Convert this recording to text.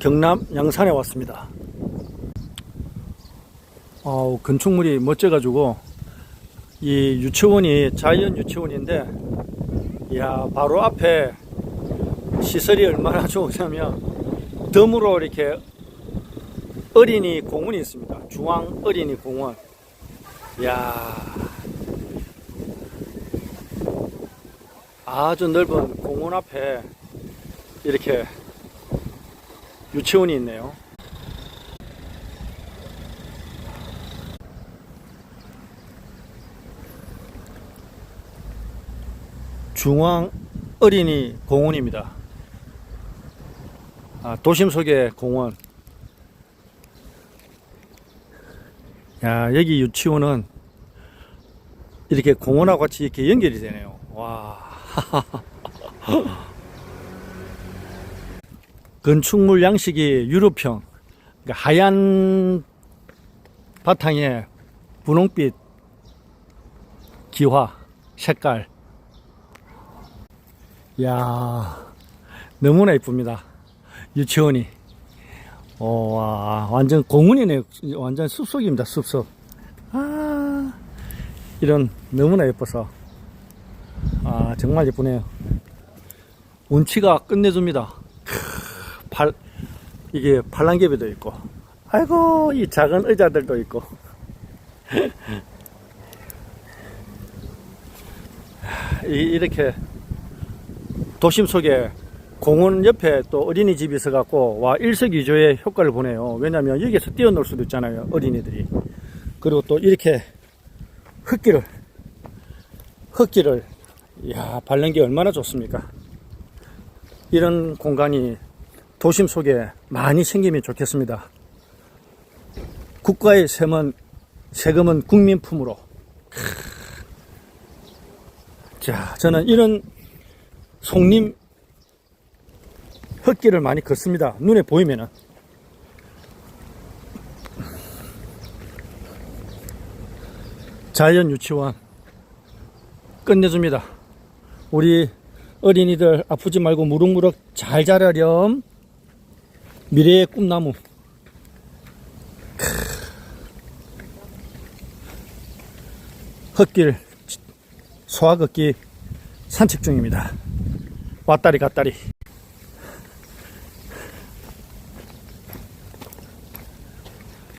경남 양산에 왔습니다. 어, 건축물이 멋져가지고 이 유치원이 자연 유치원인데 야 바로 앞에 시설이 얼마나 좋으냐면 덤으로 이렇게 어린이 공원이 있습니다. 중앙 어린이 공원. 야 아주 넓은 공원 앞에 이렇게 유치원이 있네요. 중앙 어린이 공원입니다. 아, 도심 속의 공원. 야, 여기 유치원은 이렇게 공원하고 같이 이렇게 연결이 되네요. 와. 건축물 양식이 유럽형. 그러니까 하얀 바탕에 분홍빛 기화, 색깔. 야 너무나 이쁩니다. 유치원이. 어, 와, 완전 공원이네요. 완전 숲속입니다, 숲속. 아, 이런, 너무나 예뻐서. 아, 정말 예쁘네요. 운치가 끝내줍니다. 크, 팔, 이게 팔랑개비도 있고. 아이고, 이 작은 의자들도 있고. 이- 이렇게 도심 속에 공원 옆에 또 어린이집이 있어갖고 와 일석이조의 효과를 보네요. 왜냐하면 여기서 뛰어놀 수도 있잖아요. 어린이들이. 그리고 또 이렇게 흙길을 흙길을 야 밟는 게 얼마나 좋습니까? 이런 공간이 도심 속에 많이 생기면 좋겠습니다. 국가의 세금은 세금은 국민품으로. 자, 저는 이런 송림 흙길을 많이 걷습니다. 눈에 보이면은. 자연 유치원 끝내줍니다. 우리 어린이들 아프지 말고 무럭무럭 잘 자라렴. 미래의 꿈나무. 크. 흙길 소화 걷기 산책 중입니다. 왔다리 갔다리.